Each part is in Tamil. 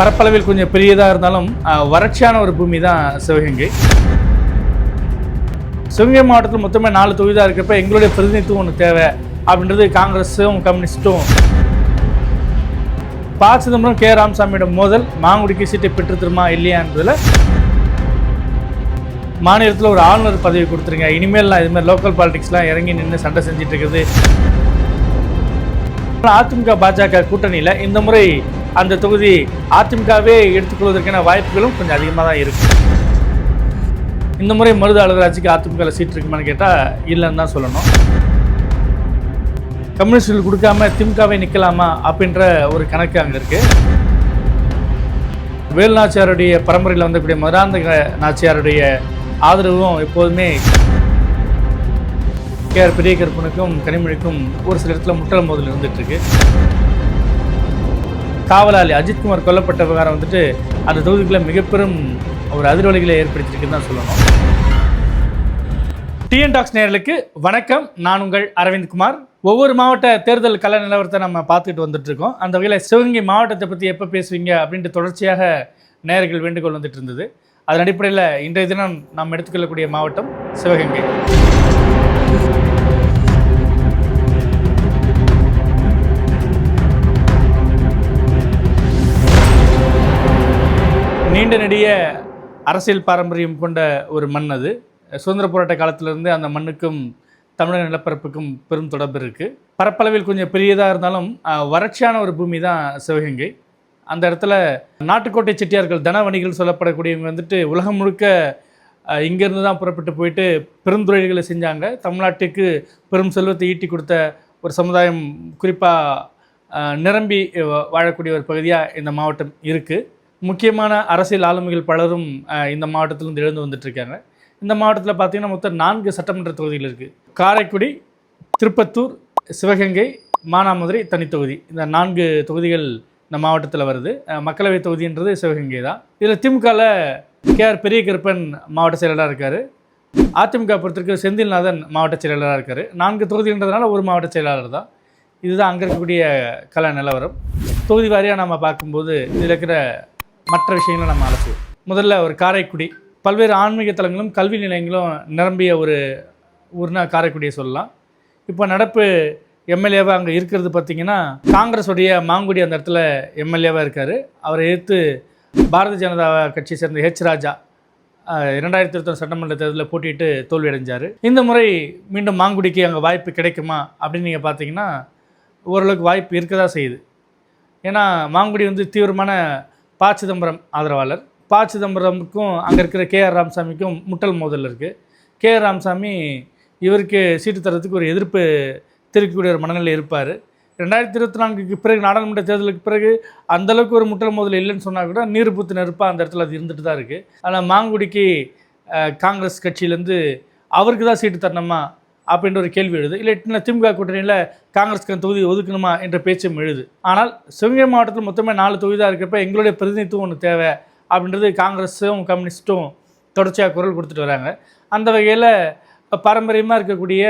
பரப்பளவில் கொஞ்சம் பெரியதாக இருந்தாலும் வறட்சியான ஒரு பூமி தான் சிவகங்கை. சிவகங்கை மாவட்டத்தில் மொத்தமே நாலு தொகுதி தான் இருக்கிறப்ப எங்களுடைய பிரதிநிதித்துவம் ஒன்று தேவை அப்படின்றது காங்கிரஸும் கம்யூனிஸ்ட்டும் ப. சிதம்பரம் கே. ராமசாமியிடம் மோதல் மாங்குடிக்கு சீட்டை பெற்று தருமா இல்லையான்றதுல மாநிலத்தில் ஒரு ஆளுநர் பதவி கொடுத்துருங்க இனிமேல் இது மாதிரி லோக்கல் பாலிடிக்ஸ்லாம் இறங்கி நின்று சண்டை செஞ்சுட்டு இருக்குது. அதிமுக பாஜக கூட்டணியில் இந்த முறை அந்த தொகுதி அதிமுகவே எடுத்துக்கொள்வதற்கான வாய்ப்புகளும் கொஞ்சம் அதிகமாக தான் இருக்கு. இந்த முறை மருது அழகராட்சிக்கு அதிமுக சீட் இருக்குமான்னு கேட்டால் இல்லைன்னு தான் சொல்லணும். கம்யூனிஸ்டுகள் கொடுக்காம திமுகவே நிற்கலாமா அப்படின்ற ஒரு கணக்கு அங்கே இருக்கு. வேலுநாச்சியாருடைய பரம்பரையில் வந்தக்கூடிய மதுராந்த நாச்சியாருடைய ஆதரவும் எப்போதுமே கே ஆர் பெரிய கருப்பனுக்கும் கனிமொழிக்கும் ஒரு சில இடத்துல முட்டல் மோதல் இருந்துட்டு இருக்கு. காவலாளி அஜித்குமார் கொல்லப்பட்ட விவகாரம் வந்துட்டு அந்த தொகுதிக்குள்ள மிகப்பெரும் ஒரு அதிர்வலைகளை ஏற்படுத்தியிருக்குன்னு தான் சொல்லணும். டிஎன் டாக்ஸ் நேயர்களுக்கு வணக்கம். நான் உங்கள் அரவிந்த் குமார். ஒவ்வொரு மாவட்ட தேர்தல் கல நிலவரத்தை நம்ம பார்த்துக்கிட்டு வந்துட்டு இருக்கோம். அந்த வகையில் சிவகங்கை மாவட்டத்தை பற்றி எப்போ பேசுவீங்க அப்படின்ட்டு தொடர்ச்சியாக நேயர்கள் வேண்டுகோள் வந்துட்டு இருந்தது. அதன் அடிப்படையில் இன்றைய தினம் நாம் எடுத்துக்கொள்ளக்கூடிய மாவட்டம் சிவகங்கை. நீண்ட நெடிய அரசியல் பாரம்பரியம் கொண்ட ஒரு மண் அது. சுதந்திர போராட்ட காலத்திலிருந்து அந்த மண்ணுக்கும் தமிழக நிலப்பரப்புக்கும் பெரும் தொடர்பு இருக்குது பரப்பளவில் கொஞ்சம் பெரியதாக இருந்தாலும் வறட்சியான ஒரு பூமி தான் சிவகங்கை. அந்த இடத்துல நாட்டுக்கோட்டை செட்டியார்கள் தனவணிகள் சொல்லப்படக்கூடியவங்க வந்துட்டு உலகம் முழுக்க இங்கேருந்து தான் புறப்பட்டு போயிட்டு பெருந்தொழில்களை செஞ்சாங்க. தமிழ்நாட்டுக்கு பெரும் செல்வத்தை ஈட்டி கொடுத்த ஒரு சமுதாயம் குறிப்பாக நிரம்பி வா- வாழக்கூடிய ஒரு பகுதியாக இந்த மாவட்டம் இருக்குது முக்கியமான அரசியல் ஆளுமைகள் பலரும் இந்த மாவட்டத்திலிருந்து எழுந்து வந்துட்டுருக்காங்க. இந்த மாவட்டத்தில் பார்த்திங்கன்னா மொத்தம் நான்கு சட்டமன்ற தொகுதிகள் இருக்குது காரைக்குடி திருப்பத்தூர் சிவகங்கை மானாமதுரை தனித்தொகுதி. இந்த நான்கு தொகுதிகள் இந்த மாவட்டத்தில் வருது. மக்களவை தொகுதின்றது சிவகங்கை தான். இதில் திமுகவில் கே ஆர் பெரிய கருப்பன் மாவட்ட செயலராக இருக்கார். அதிமுக பொறுத்திருக்கு செந்தில்நாதன் மாவட்ட செயலாளராக இருக்கார். நான்கு தொகுதின்றதுனால ஒரு மாவட்ட செயலாளர் தான். இதுதான் அங்கே இருக்கக்கூடிய கல நிலவரம். தொகுதி வாரியாக நம்ம பார்க்கும்போது இதில் இருக்கிற மற்ற விஷயங்களை நம்ம அலசுவோம் முதல்ல ஒரு காரைக்குடி. பல்வேறு ஆன்மீக தலங்களும் கல்வி நிலையங்களும் நிரம்பிய ஒரு ஊர்னா காரைக்குடியை சொல்லலாம். இப்போ நடப்பு எம்எல்ஏவாக அங்கே இருக்கிறது பார்த்தீங்கன்னா காங்கிரஸுடைய மாங்குடி அந்த இடத்துல எம்எல்ஏவாக இருக்கார். அவரை எதிர்த்து பாரதிய ஜனதா கட்சியை சேர்ந்த ஹெச் ராஜா இரண்டாயிரத்தி இருபத்தி சட்டமன்ற தேர்தலில் போட்டிட்டு தோல்வி அடைஞ்சார் இந்த முறை மீண்டும் மாங்குடிக்கு அங்கே வாய்ப்பு கிடைக்குமா அப்படின்னு நீங்கள் பார்த்தீங்கன்னா ஓரளவுக்கு வாய்ப்பு இருக்க தான் செய்யுது. ஏன்னா மாங்குடி வந்து தீவிரமான ப சிதம்பரம் ஆதரவாளர். ப சிதம்பரமுக்கும் அங்கே இருக்கிற கே ஆர் ராமசாமிக்கும் முட்டல் மோதல் இருக்குது கே ஆர் ராமசாமி இவருக்கு சீட்டு தரத்துக்கு ஒரு எதிர்ப்பு தெரிவிக்கக்கூடிய ஒரு மனநிலை இருப்பார். ரெண்டாயிரத்தி இருபத்தி நான்குக்கு பிறகு நாடாளுமன்ற தேர்தலுக்கு பிறகு அந்த அளவுக்கு ஒரு முட்டல் மோதல் இல்லைன்னு சொன்னால் கூட நீர் புத்து நெருப்பாக அந்த இடத்துல அது இருந்துட்டு தான் இருக்குது ஆனால் மாங்குடிக்கு காங்கிரஸ் கட்சியிலேருந்து அவருக்கு தான் சீட்டு தரணுமா? அப்படின்ற ஒரு கேள்வி எழுது. இல்லை இன்னும் திமுக கூட்டணியில் காங்கிரஸ்க்கு தொகுதி ஒதுக்கணுமா என்ற பேச்சும் எழுது. ஆனால் சிவகங்கை மாவட்டத்தில் மொத்தமே நாலு தொகுதி தான் இருக்கிறப்ப எங்களுடைய பிரதிநிதித்துவம் ஒன்று தேவை அப்படின்றது காங்கிரஸும் கம்யூனிஸ்ட்டும் தொடர்ச்சியாக குரல் கொடுத்துட்டு வராங்க. அந்த வகையில் பாரம்பரியமாக இருக்கக்கூடிய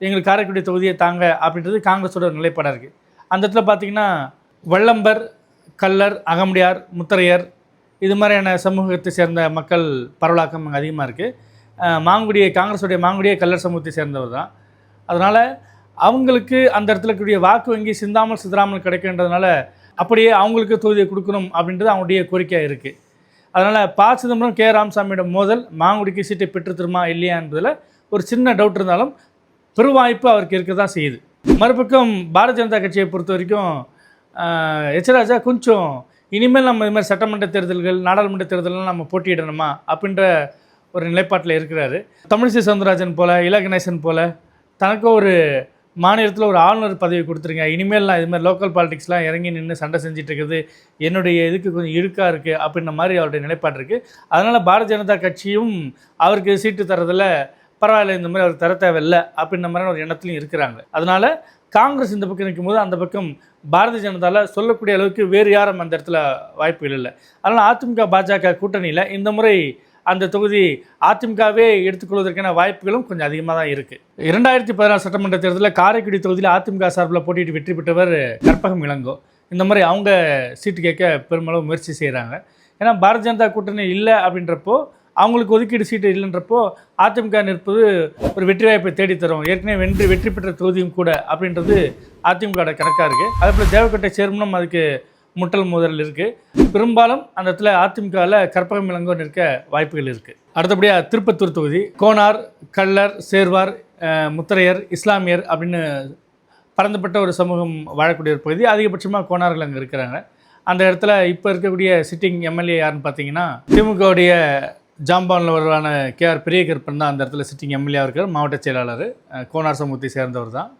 எங்களுக்கு காரைக்குடி தொகுதியை தாங்க அப்படின்றது காங்கிரஸோட நிலைப்பாடாக இருக்குது அந்த இடத்துல பார்த்தீங்கன்னா வள்ளம்பர் கல்லர் அகமுடியார் முத்தரையர் இது மாதிரியான சமூகத்தை சேர்ந்த மக்கள் பரவலாக்கம் அங்கே அதிகமாக இருக்குது மாங்குடியை காங்கிரஸுடைய மாங்குடியை கல்லர் சமூகத்தை சேர்ந்தவர் தான். அதனால் அவங்களுக்கு அந்த இடத்துல கூடிய வாக்கு வங்கி சிந்தாமல் சிதறாமல் கிடைக்கின்றதுனால அப்படியே அவங்களுக்கு தொகுதியை கொடுக்கணும் அப்படின்றது அவங்களுடைய கோரிக்கையாக இருக்குது அதனால் ப சிதம்பரம் கே ராமசாமியிடம் மோதல் மாங்குடிக்கு சீட்டை பெற்று தருமா இல்லையான்றதில் ஒரு சின்ன டவுட் இருந்தாலும் பெருவாய்ப்பு அவருக்கு இருக்க தான் செய்யுது. மறுபக்கம் பாரதிய ஜனதா கட்சியை பொறுத்த வரைக்கும் ஆஹ், ராஜா கொஞ்சம் இனிமேல் நம்ம இது மாதிரி சட்டமன்ற தேர்தல்கள் நாடாளுமன்ற தேர்தலெலாம் நம்ம போட்டியிடணுமா அப்படின்ற ஒரு நிலைப்பாட்டில் இருக்கிறாரு. தமிழிசை சவுந்தரராஜன் போல இலகணேசன் போல் போல தனக்கு ஒரு மாநிலத்தில் ஒரு ஆளுநர் பதவி கொடுத்துருங்க இனிமேல் நான் இது மாதிரி லோக்கல் பாலிடிக்ஸ்லாம் இறங்கி நின்று சண்டை செஞ்சுட்டு இருக்குது என்னுடைய இதுக்கு கொஞ்சம் இழுக்காக இருக்குது அப்படின்ற மாதிரி அவருடைய நிலைப்பாடு இருக்குது அதனால் பாரதிய ஜனதா கட்சியும் அவருக்கு சீட்டு தரதில் பரவாயில்ல இந்த மாதிரி அவர் தர தேவையில்லை அப்படின்ற மாதிரியான ஒரு எண்ணத்துலையும் இருக்கிறாங்க. அதனால் காங்கிரஸ் இந்த பக்கம் நிற்கும்போது அந்த பக்கம் பாரதிய ஜனதாவில் சொல்லக்கூடிய அளவுக்கு வேறு யாரும் அந்த இடத்துல வாய்ப்புகள் இல்லை. அதனால் அதிமுக பாஜக கூட்டணியில் இந்த முறை அந்த தொகுதி அதிமுகவே எடுத்துக்கொள்வதற்கான வாய்ப்புகளும் கொஞ்சம் அதிகமாக தான் இருக்குது இரண்டாயிரத்தி பதினாறு சட்டமன்ற தேர்தலில் காரைக்குடி தொகுதியில் அதிமுக சார்பில் போட்டியிட்டு வெற்றி பெற்றவர் கற்பகம் இளங்கோ. இந்த மாதிரி அவங்க சீட்டு கேட்க பெருமளவு முயற்சி செய்கிறாங்க ஏன்னா பாரதிய ஜனதா கூட்டணி இல்லை அப்படின்றப்போ அவங்களுக்கு ஒதுக்கீடு சீட்டு இல்லைன்றப்போ அதிமுக நிற்பது ஒரு வெற்றி வாய்ப்பை தேடித்தரும். ஏற்கனவே வென்று வெற்றி பெற்ற தொகுதியும் கூட அப்படின்றது அதிமுக கணக்காக இருக்குது அதே போல் தேவக்கோட்டை சேர்மனும் அதுக்கு முட்டல் மோதல் இருக்குது பெரும்பாலும் அந்த இடத்துல அதிமுகவில் கற்பகம் இளங்கோன் இருக்க வாய்ப்புகள் இருக்குது அடுத்தபடியாக திருப்பத்தூர் தொகுதி கோனார் கள்ளர் சேர்வார் முத்திரையர் முத்தரையர் இஸ்லாமியர் அப்படின்னு பரந்துபட்ட ஒரு சமூகம் வாழக்கூடிய ஒரு பகுதி. அதிகபட்சமாக கோனார்கள் அங்கே இருக்கிறாங்க. அந்த இடத்துல இப்போ இருக்கக்கூடிய சிட்டிங் எம்எல்ஏ யாருன்னு பார்த்தீங்கன்னா திமுகவுடைய ஜாம்பானில் வருவான கேஆர் பெரிய கருப்பன் தான் அந்த இடத்துல சிட்டிங் எம்எல்ஏ இருக்கார். மாவட்ட செயலாளர். கோனார் சமூகத்தை சேர்ந்தவர் தான்.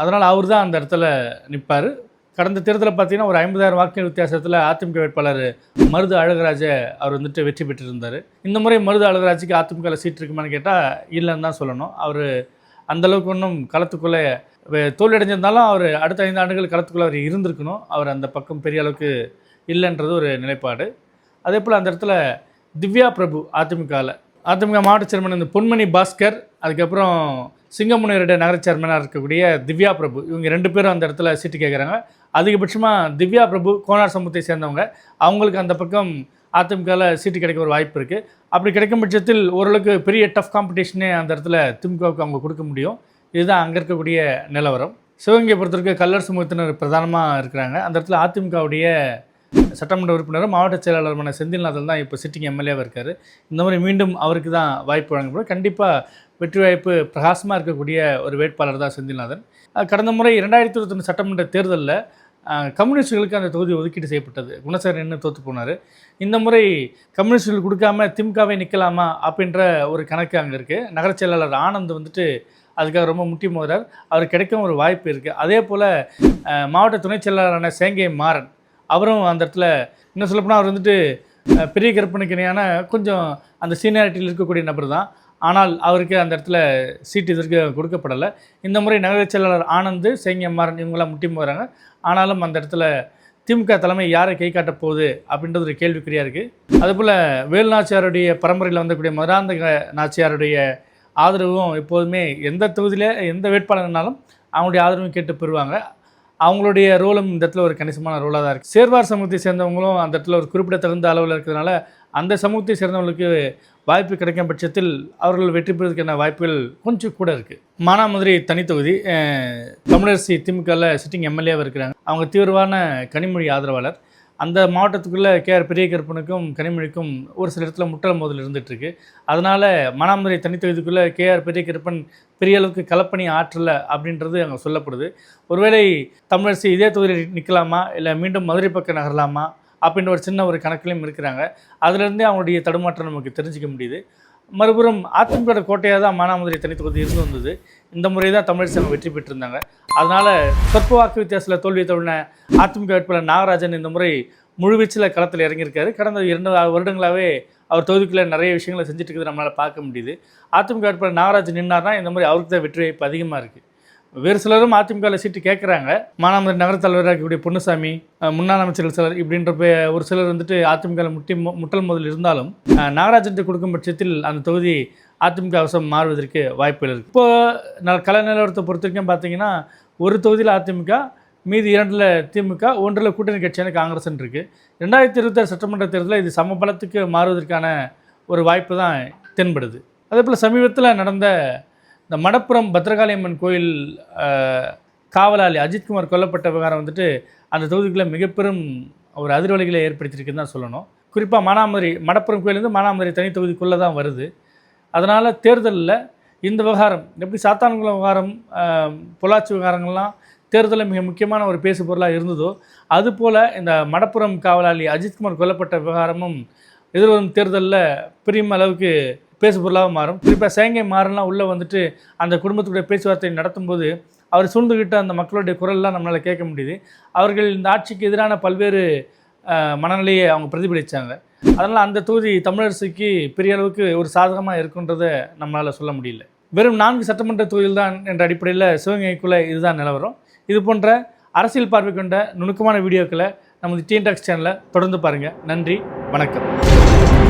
அதனால் அவர் தான் அந்த இடத்துல நிற்பார் கடந்த தேர்தலில் பார்த்தீங்கன்னா ஒரு ஐம்பதாயிரம் வாக்கு வித்தியாசத்தில் அதிமுக வேட்பாளர் மருது அழகராஜ அவர் வந்துட்டு வெற்றி பெற்றிருந்தார். இந்த முறை மருது அழகராஜுக்கு அதிமுகவில் சீட் இருக்குமான்னு கேட்டால் இல்லைன்னு தான் சொல்லணும். அவர் அந்தளவுக்கு ஒன்றும் களத்துக்குள்ளே தோல்வியடைஞ்சிருந்தாலும் அடைஞ்சிருந்தாலும் அவர் அடுத்த ஐந்து ஆண்டுகள் களத்துக்குள்ளே அவர் இருந்திருக்கணும். அவர் அந்த பக்கம் பெரிய அளவுக்கு இல்லைன்றது ஒரு நிலைப்பாடு. அதே போல் அந்த இடத்துல திவ்யா பிரபு அதிமுகவில் அதிமுக மாவட்ட சேர்மன் இந்த பொன்மணி பாஸ்கர் அதுக்கப்புறம் சிங்கமுனையருடைய நகர சேர்மனாக இருக்கக்கூடிய திவ்யா பிரபு. இவங்க ரெண்டு பேரும் அந்த இடத்துல சீட்டு கேட்குறாங்க அதிகபட்சமாக திவ்யா பிரபு கோனார் சமூகத்தை சேர்ந்தவங்க. அவங்களுக்கு அந்த பக்கம் அதிமுகவில் சீட்டு கிடைக்க ஒரு வாய்ப்பு இருக்குது அப்படி கிடைக்கும் பட்சத்தில் ஓரளவுக்கு பெரிய டஃப் காம்படிஷனே அந்த இடத்துல திமுகவுக்கு அவங்க கொடுக்க முடியும். இதுதான் அங்கே இருக்கக்கூடிய நிலவரம். சிவகங்கை பொறுத்தவரைக்கும் கல்லர் சமூகத்தினர் பிரதானமாக இருக்கிறாங்க. அந்த இடத்துல அதிமுகவுடைய சட்டமன்ற உறுப்பினரும் மாவட்ட செயலாளருமான செந்தில்நாதன் தான் இப்போ சிட்டிங் எம்எல்ஏவாக இருக்கார். இந்த மாதிரி மீண்டும் அவருக்கு தான் வாய்ப்பு வழங்கப்படும். கண்டிப்பாக வெற்றி வாய்ப்பு பிரகாசமாக இருக்கக்கூடிய ஒரு வேட்பாளர் தான் செந்தில்நாதன். கடந்த முறை இரண்டாயிரத்தி இருபத்தொன்று சட்டமன்ற தேர்தலில் கம்யூனிஸ்டுகளுக்கு அந்த தொகுதி ஒதுக்கீடு செய்யப்பட்டது. குணசேகரன் என்ன தோற்று போனார்? இந்த முறை கம்யூனிஸ்டுகள் கொடுக்காம திமுகவே நிற்கலாமா அப்படின்ற ஒரு கணக்கு அங்கே இருக்குது நகர செயலாளர் ஆனந்த் வந்துட்டு அதுக்காக ரொம்ப முட்டி மோதுறார் அவர் கிடைக்கும் ஒரு வாய்ப்பு இருக்குது அதே போல் மாவட்ட துணைச் செயலாளரான சேங்கை மாறன் அவரும் அந்த இடத்துல இன்னும் சொல்லப்போனால் அவர் வந்துட்டு பெரிய கற்பனைக்கு இணையான கொஞ்சம் அந்த சீனியாரிட்டியில் இருக்கக்கூடிய நபர் தான். ஆனால் அவருக்கு அந்த இடத்துல சீட்டு இதற்கு கொடுக்கப்படலை. இந்த முறை நகரச் செயலாளர் ஆனந்த் சேங்கியம்மாறன் இவங்களாம் முட்டி போகிறாங்க ஆனாலும் அந்த இடத்துல திமுக தலைமை யாரை கை காட்டப் போகுது அப்படின்றது ஒரு கேள்விக்குறியாக இருக்குது அதுபோல் வேலு நாச்சியாருடைய பரம்பரையில் வந்தக்கூடிய மதுராந்தக நாச்சியாருடைய ஆதரவும் எப்போதுமே எந்த தொகுதியில் எந்த வேட்பாளர்னாலும் அவங்களுடைய ஆதரவும் கேட்டு பெறுவாங்க. அவங்களுடைய ரோலும் இந்த இடத்துல ஒரு கணிசமான ரோலாக தான் இருக்குது சேர்வார் சமூகத்தை சேர்ந்தவங்களும் அந்த இடத்துல ஒரு குறிப்பிடத்தகுந்த அளவில் இருக்கிறதுனால அந்த சமூகத்தை சேர்ந்தவங்களுக்கு வாய்ப்பு கிடைக்கும் பட்சத்தில் அவர்கள் வெற்றி பெறுவதற்கான வாய்ப்புகள் கொஞ்சம் கூட இருக்குது மானாமதுரை தனித்தொகுதி தமிழரசி திமுகவில் சிட்டிங் எம்எல்ஏவாக இருக்கிறாங்க. அவங்க தீவிரமான கனிமொழி ஆதரவாளர். அந்த மாவட்டத்துக்குள்ளே கேஆர் பெரிய கருப்பனுக்கும் கனிமொழிக்கும் ஒரு சில இடத்துல முட்டல் மோதல் இருந்துகிட்ருக்கு அதனால் மானாமதுரை தனித்தொகுதிக்குள்ளே கேஆர் பெரிய கருப்பன் பெரிய அளவுக்கு கலப்பணி ஆற்றலை அப்படின்றது அங்கே சொல்லப்படுது. ஒருவேளை தமிழரசி இதே தொகுதியில் நிற்கலாமா இல்லை மீண்டும் மதுரை பக்கம் நகரலாமா? அப்படின்ற ஒரு சின்ன ஒரு கணக்கிலையும் இருக்கிறாங்க. அதுலேருந்தே அவங்களுடைய தடுமாற்றம் நமக்கு தெரிஞ்சிக்க முடியுது. மறுபுறம் அதிமுக கோட்டையாக தான் மானாமதுரை தனித்தொகுதி இருந்து வந்தது. இந்த முறை தான் தமிழிசை வெற்றி பெற்றிருந்தாங்க. அதனால் சொற்ப வாக்கு வித்தியாசத்தில் தோல்வி தவிர அதிமுக வேட்பாளர் நாகராஜன் இந்த முறை முழுவீச்சில் களத்தில் இறங்கியிருக்காரு. கடந்த இரண்டு வருடங்களாகவே அவர் தொகுதிக்குள்ளே நிறைய விஷயங்களை செஞ்சுட்டு இருக்கிறது நம்மளால் பார்க்க முடியுது. அதிமுக வேட்பாளர் நாகராஜன் நின்னார்னா இந்த மாதிரி அவருக்கு தான் வெற்றி வாய்ப்பு அதிகமாக இருக்குது வேறு சிலரும் அதிமுகவில் சீட்டு கேட்குறாங்க மானாமதுரை நகர தலைவராக இருக்கக்கூடிய பொன்னுசாமி முன்னாள் அமைச்சர்கள் சிலர் இப்படின்ற பே- ஒரு சிலர் வந்துட்டு அதிமுகவில் முட்டி மு- முட்டல் முதல் இருந்தாலும் அஹ், நாகராஜன் கொடுக்கும் பட்சத்தில் அந்த தொகுதி அதிமுக அவசரம் மாறுவதற்கு வாய்ப்புகள் இருக்குது இப்போ நான் கலை நிலவரத்தை பொறுத்த வரைக்கும் பார்த்தீங்கன்னா ஒரு தொகுதியில் அதிமுக மீதி இரண்டில் திமுக ஒன்றில் கூட்டணி கட்சியான காங்கிரஸ்ன்னு இருக்குது ரெண்டாயிரத்தி இருபத்தாறு சட்டமன்ற தேர்தலில் இது சமபலத்துக்கு மாறுவதற்கான ஒரு வாய்ப்பு தான் தென்படுது. அதே போல் சமீபத்தில் நடந்த இந்த மடப்புரம் பத்ரகாளியம்மன் கோயில் காவலாளி அஜித்குமார் கொல்லப்பட்ட விவகாரம் வந்துட்டு அந்த தொகுதிக்குள்ளே மிகப்பெரும் ஒரு அதிர்வலைகளை ஏற்படுத்தியிருக்குன்னு தான் சொல்லணும். குறிப்பாக மானாமதுரை மடப்புரம் கோயிலேருந்து மானாமதுரை தனி தொகுதிக்குள்ளே தான் வருது. அதனால் தேர்தலில் இந்த விவகாரம் எப்படி சாத்தான்குளம் விவகாரம் பொள்ளாச்சி விவகாரங்கள்லாம் தேர்தலில் மிக முக்கியமான ஒரு பேசு பொருளாக இருந்ததோ அதுபோல் இந்த மடப்புரம் காவலாளி அஜித்குமார் கொல்லப்பட்ட விவகாரமும் எதிர்வரும் தேர்தலில் பெரிய அளவுக்கு பேசு பொருளாக மாறும் குறிப்பாக சேங்கை மாறலாம் உள்ளே வந்துட்டு அந்த குடும்பத்துடைய பேச்சுவார்த்தை நடத்தும்போது அவர் சூழ்ந்துக்கிட்ட அந்த மக்களுடைய குரல்லாம் நம்மளால் கேட்க முடியுது. அவர்கள் இந்த ஆட்சிக்கு எதிரான பல்வேறு மனநிலையை அவங்க பிரதிபலித்தாங்க அதனால் அந்த தொகுதி தமிழரசுக்கு பெரிய அளவுக்கு ஒரு சாதகமாக இருக்குன்றதை நம்மளால் சொல்ல முடியல. வெறும் நான்கு சட்டமன்ற தொகுதியில் தான் என்ற அடிப்படையில் சிவகங்கைக்குள்ளே இதுதான் நிலவரம். இது போன்ற அரசியல் பார்வை கொண்ட நுணுக்கமான வீடியோக்களை நமது டிஎன்டாக்ஸ் சேனலை தொடர்ந்து பாருங்கள் நன்றி வணக்கம்.